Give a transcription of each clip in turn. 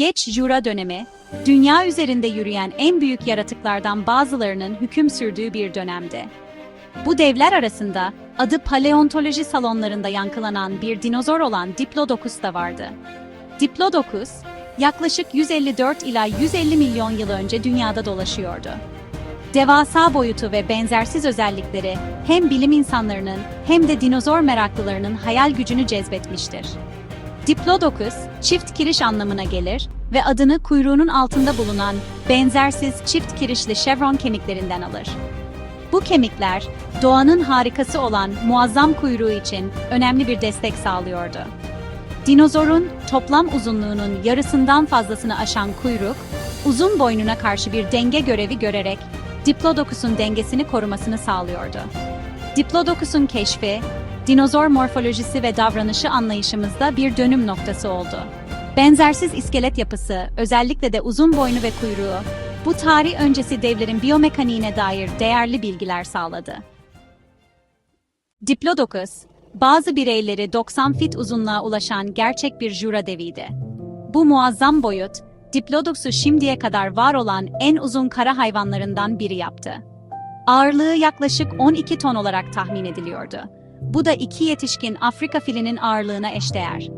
Geç Jura dönemi, dünya üzerinde yürüyen en büyük yaratıklardan bazılarının hüküm sürdüğü bir dönemdi. Bu devler arasında adı paleontoloji salonlarında yankılanan bir dinozor olan Diplodocus da vardı. Diplodocus, yaklaşık 154 ila 150 milyon yıl önce dünyada dolaşıyordu. Devasa boyutu ve benzersiz özellikleri hem bilim insanlarının hem de dinozor meraklılarının hayal gücünü cezbetmiştir. Diplodocus, çift kiriş anlamına gelir ve adını kuyruğunun altında bulunan benzersiz çift kirişli chevron kemiklerinden alır. Bu kemikler, doğanın harikası olan muazzam kuyruğu için önemli bir destek sağlıyordu. Dinozorun toplam uzunluğunun yarısından fazlasını aşan kuyruk, uzun boynuna karşı bir denge görevi görerek Diplodocus'un dengesini korumasını sağlıyordu. Diplodocus'un keşfi, dinozor morfolojisi ve davranışı anlayışımızda bir dönüm noktası oldu. Benzersiz iskelet yapısı, özellikle de uzun boynu ve kuyruğu, bu tarih öncesi devlerin biyomekaniğine dair değerli bilgiler sağladı. Diplodocus, bazı bireyleri 90 fit uzunluğa ulaşan gerçek bir jura deviydi. Bu muazzam boyut, Diplodocus'u şimdiye kadar var olan en uzun kara hayvanlarından biri yaptı. Ağırlığı yaklaşık 12 ton olarak tahmin ediliyordu. Bu da iki yetişkin Afrika filinin ağırlığına eşdeğer.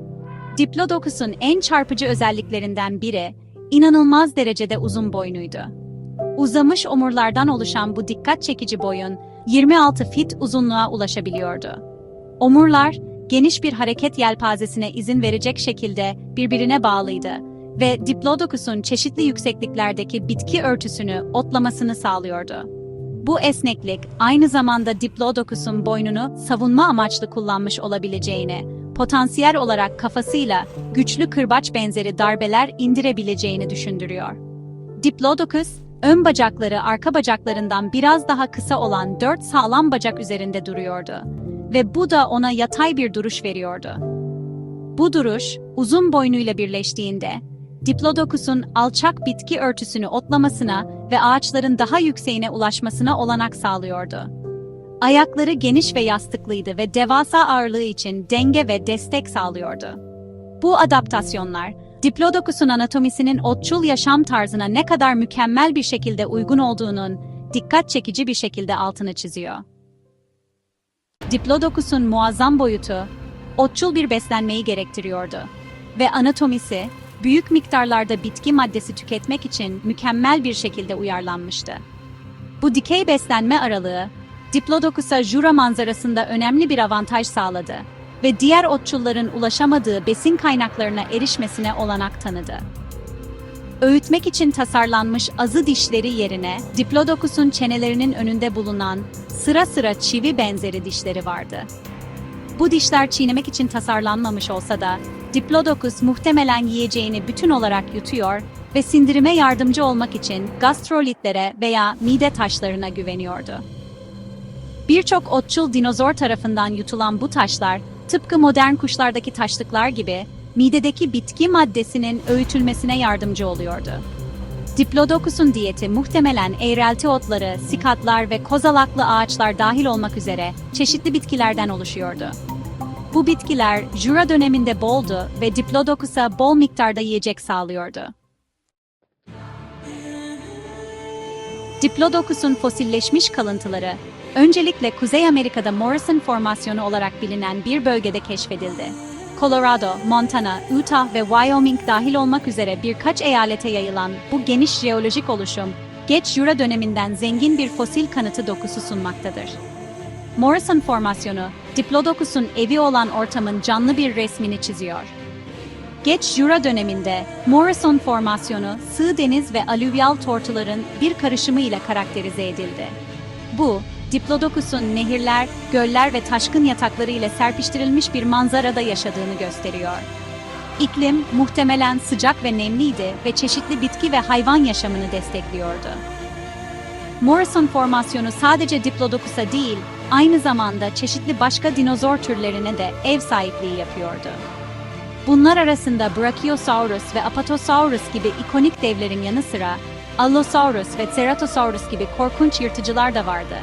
Diplodocus'un en çarpıcı özelliklerinden biri, inanılmaz derecede uzun boynuydu. Uzamış omurlardan oluşan bu dikkat çekici boyun, 26 fit uzunluğa ulaşabiliyordu. Omurlar, geniş bir hareket yelpazesine izin verecek şekilde birbirine bağlıydı ve Diplodocus'un çeşitli yüksekliklerdeki bitki örtüsünü otlamasını sağlıyordu. Bu esneklik aynı zamanda Diplodocus'un boynunu savunma amaçlı kullanmış olabileceğini, potansiyel olarak kafasıyla güçlü kırbaç benzeri darbeler indirebileceğini düşündürüyor. Diplodocus, ön bacakları arka bacaklarından biraz daha kısa olan dört sağlam bacak üzerinde duruyordu ve bu da ona yatay bir duruş veriyordu. Bu duruş, uzun boynuyla birleştiğinde, Diplodocus'un alçak bitki örtüsünü otlamasına ve ağaçların daha yükseğine ulaşmasına olanak sağlıyordu. Ayakları geniş ve yastıklıydı ve devasa ağırlığı için denge ve destek sağlıyordu. Bu adaptasyonlar, Diplodocus'un anatomisinin otçul yaşam tarzına ne kadar mükemmel bir şekilde uygun olduğunun dikkat çekici bir şekilde altını çiziyor. Diplodocus'un muazzam boyutu, otçul bir beslenmeyi gerektiriyordu ve anatomisi, büyük miktarlarda bitki maddesi tüketmek için mükemmel bir şekilde uyarlanmıştı. Bu dikey beslenme aralığı, Diplodocus'a Jura manzarasında önemli bir avantaj sağladı ve diğer otçulların ulaşamadığı besin kaynaklarına erişmesine olanak tanıdı. Öğütmek için tasarlanmış azı dişleri yerine Diplodocus'un çenelerinin önünde bulunan sıra sıra çivi benzeri dişleri vardı. Bu dişler çiğnemek için tasarlanmamış olsa da Diplodocus muhtemelen yiyeceğini bütün olarak yutuyor ve sindirime yardımcı olmak için gastrolitlere veya mide taşlarına güveniyordu. Birçok otçul dinozor tarafından yutulan bu taşlar, tıpkı modern kuşlardaki taşlıklar gibi, midedeki bitki maddesinin öğütülmesine yardımcı oluyordu. Diplodocus'un diyeti muhtemelen eğrelti otları, sikatlar ve kozalaklı ağaçlar dahil olmak üzere çeşitli bitkilerden oluşuyordu. Bu bitkiler Jura döneminde boldu ve Diplodocus'a bol miktarda yiyecek sağlıyordu. Diplodocus'un fosilleşmiş kalıntıları, öncelikle Kuzey Amerika'da Morrison Formasyonu olarak bilinen bir bölgede keşfedildi. Colorado, Montana, Utah ve Wyoming dahil olmak üzere birkaç eyalete yayılan bu geniş jeolojik oluşum, geç Jura döneminden zengin bir fosil kanıtı dokusu sunmaktadır. Morrison Formasyonu, Diplodocus'un evi olan ortamın canlı bir resmini çiziyor. Geç Jura döneminde Morrison Formasyonu sığ deniz ve alüvyal tortuların bir karışımı ile karakterize edildi. Bu, Diplodocus'un nehirler, göller ve taşkın yatakları ile serpiştirilmiş bir manzarada yaşadığını gösteriyor. İklim muhtemelen sıcak ve nemliydi ve çeşitli bitki ve hayvan yaşamını destekliyordu. Morrison formasyonu sadece Diplodocus'a değil, aynı zamanda çeşitli başka dinozor türlerine de ev sahipliği yapıyordu. Bunlar arasında Brachiosaurus ve Apatosaurus gibi ikonik devlerin yanı sıra Allosaurus ve Ceratosaurus gibi korkunç yırtıcılar da vardı.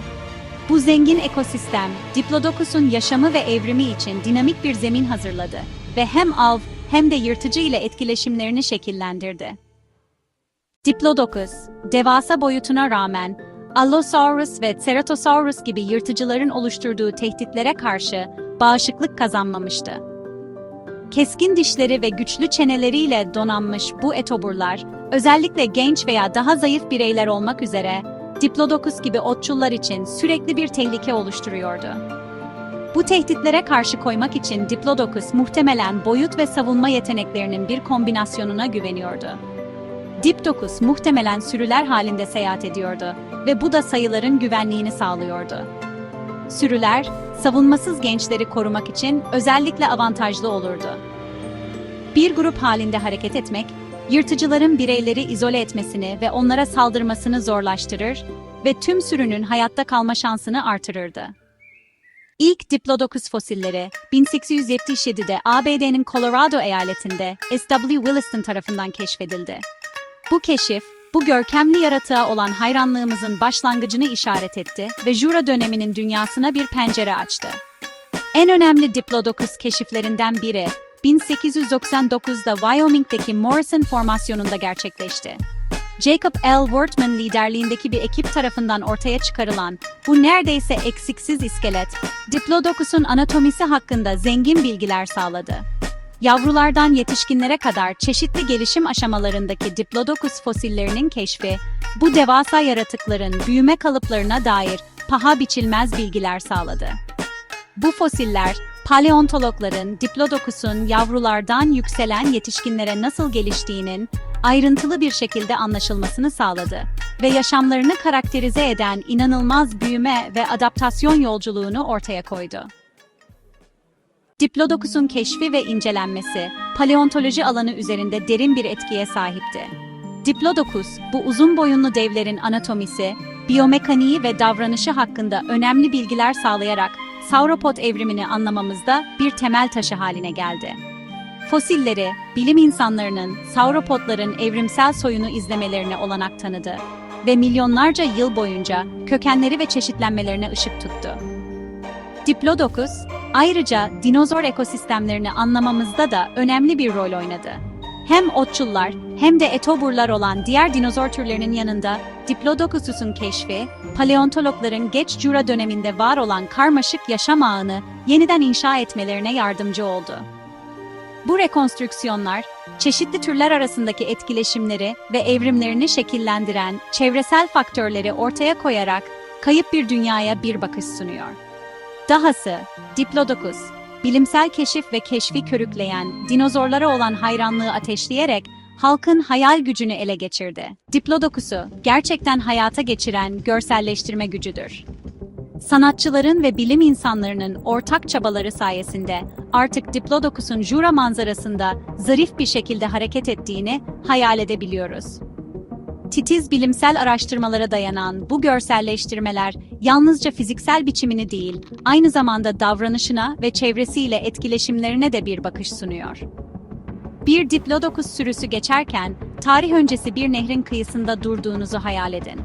Bu zengin ekosistem, Diplodocus'un yaşamı ve evrimi için dinamik bir zemin hazırladı ve hem av hem de yırtıcı ile etkileşimlerini şekillendirdi. Diplodocus, devasa boyutuna rağmen Allosaurus ve Ceratosaurus gibi yırtıcıların oluşturduğu tehditlere karşı bağışıklık kazanmamıştı. Keskin dişleri ve güçlü çeneleriyle donanmış bu etoburlar, özellikle genç veya daha zayıf bireyler olmak üzere, Diplodocus gibi otçullar için sürekli bir tehlike oluşturuyordu. Bu tehditlere karşı koymak için Diplodocus muhtemelen boyut ve savunma yeteneklerinin bir kombinasyonuna güveniyordu. Diptokus muhtemelen sürüler halinde seyahat ediyordu ve bu da sayıların güvenliğini sağlıyordu. Sürüler, savunmasız gençleri korumak için özellikle avantajlı olurdu. Bir grup halinde hareket etmek, yırtıcıların bireyleri izole etmesini ve onlara saldırmasını zorlaştırır ve tüm sürünün hayatta kalma şansını artırırdı. İlk Diplodocus fosilleri 1877'de ABD'nin Colorado eyaletinde S.W. Williston tarafından keşfedildi. Bu keşif, bu görkemli yaratığa olan hayranlığımızın başlangıcını işaret etti ve Jura döneminin dünyasına bir pencere açtı. En önemli Diplodocus keşiflerinden biri, 1899'da Wyoming'deki Morrison formasyonunda gerçekleşti. Jacob L. Wortman liderliğindeki bir ekip tarafından ortaya çıkarılan bu neredeyse eksiksiz iskelet, Diplodocus'un anatomisi hakkında zengin bilgiler sağladı. Yavrulardan yetişkinlere kadar çeşitli gelişim aşamalarındaki Diplodocus fosillerinin keşfi, bu devasa yaratıkların büyüme kalıplarına dair paha biçilmez bilgiler sağladı. Bu fosiller, paleontologların Diplodocus'un yavrulardan yükselen yetişkinlere nasıl geliştiğinin ayrıntılı bir şekilde anlaşılmasını sağladı ve yaşamlarını karakterize eden inanılmaz büyüme ve adaptasyon yolculuğunu ortaya koydu. Diplodocus'un keşfi ve incelenmesi, paleontoloji alanı üzerinde derin bir etkiye sahipti. Diplodocus, bu uzun boyunlu devlerin anatomisi, biyomekaniği ve davranışı hakkında önemli bilgiler sağlayarak sauropod evrimini anlamamızda bir temel taşı haline geldi. Fosilleri, bilim insanlarının sauropodların evrimsel soyunu izlemelerine olanak tanıdı ve milyonlarca yıl boyunca kökenleri ve çeşitlenmelerine ışık tuttu. Diplodocus, ayrıca dinozor ekosistemlerini anlamamızda da önemli bir rol oynadı. Hem otçullar hem de etoburlar olan diğer dinozor türlerinin yanında Diplodocus'un keşfi, paleontologların geç Jura döneminde var olan karmaşık yaşam ağını yeniden inşa etmelerine yardımcı oldu. Bu rekonstrüksiyonlar, çeşitli türler arasındaki etkileşimleri ve evrimlerini şekillendiren çevresel faktörleri ortaya koyarak kayıp bir dünyaya bir bakış sunuyor. Dahası, Diplodocus, bilimsel keşif ve keşfi körükleyen, dinozorlara olan hayranlığı ateşleyerek halkın hayal gücünü ele geçirdi. Diplodocus'u gerçekten hayata geçiren görselleştirme gücüdür. Sanatçıların ve bilim insanlarının ortak çabaları sayesinde artık Diplodocus'un Jura manzarasında zarif bir şekilde hareket ettiğini hayal edebiliyoruz. Titiz bilimsel araştırmalara dayanan bu görselleştirmeler yalnızca fiziksel biçimini değil, aynı zamanda davranışına ve çevresiyle etkileşimlerine de bir bakış sunuyor. Bir Diplodocus sürüsü geçerken tarih öncesi bir nehrin kıyısında durduğunuzu hayal edin.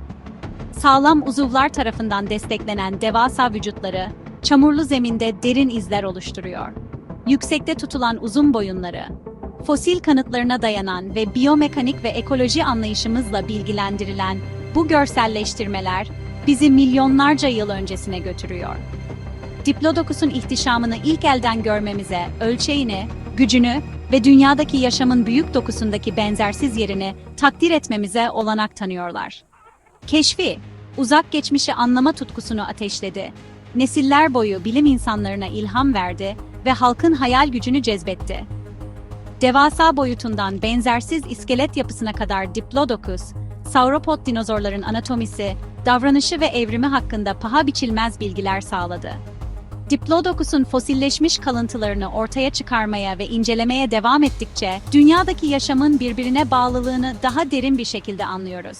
Sağlam uzuvlar tarafından desteklenen devasa vücutları çamurlu zeminde derin izler oluşturuyor. Yüksekte tutulan uzun boyunları, fosil kanıtlarına dayanan ve biyomekanik ve ekoloji anlayışımızla bilgilendirilen bu görselleştirmeler bizi milyonlarca yıl öncesine götürüyor. Diplodocus'un ihtişamını ilk elden görmemize, ölçeğini, gücünü ve dünyadaki yaşamın büyük dokusundaki benzersiz yerini takdir etmemize olanak tanıyorlar. Keşfi, uzak geçmişi anlama tutkusunu ateşledi. Nesiller boyu bilim insanlarına ilham verdi ve halkın hayal gücünü cezbetti. Devasa boyutundan benzersiz iskelet yapısına kadar Diplodocus, sauropod dinozorların anatomisi, davranışı ve evrimi hakkında paha biçilmez bilgiler sağladı. Diplodocus'un fosilleşmiş kalıntılarını ortaya çıkarmaya ve incelemeye devam ettikçe, dünyadaki yaşamın birbirine bağlılığını daha derin bir şekilde anlıyoruz.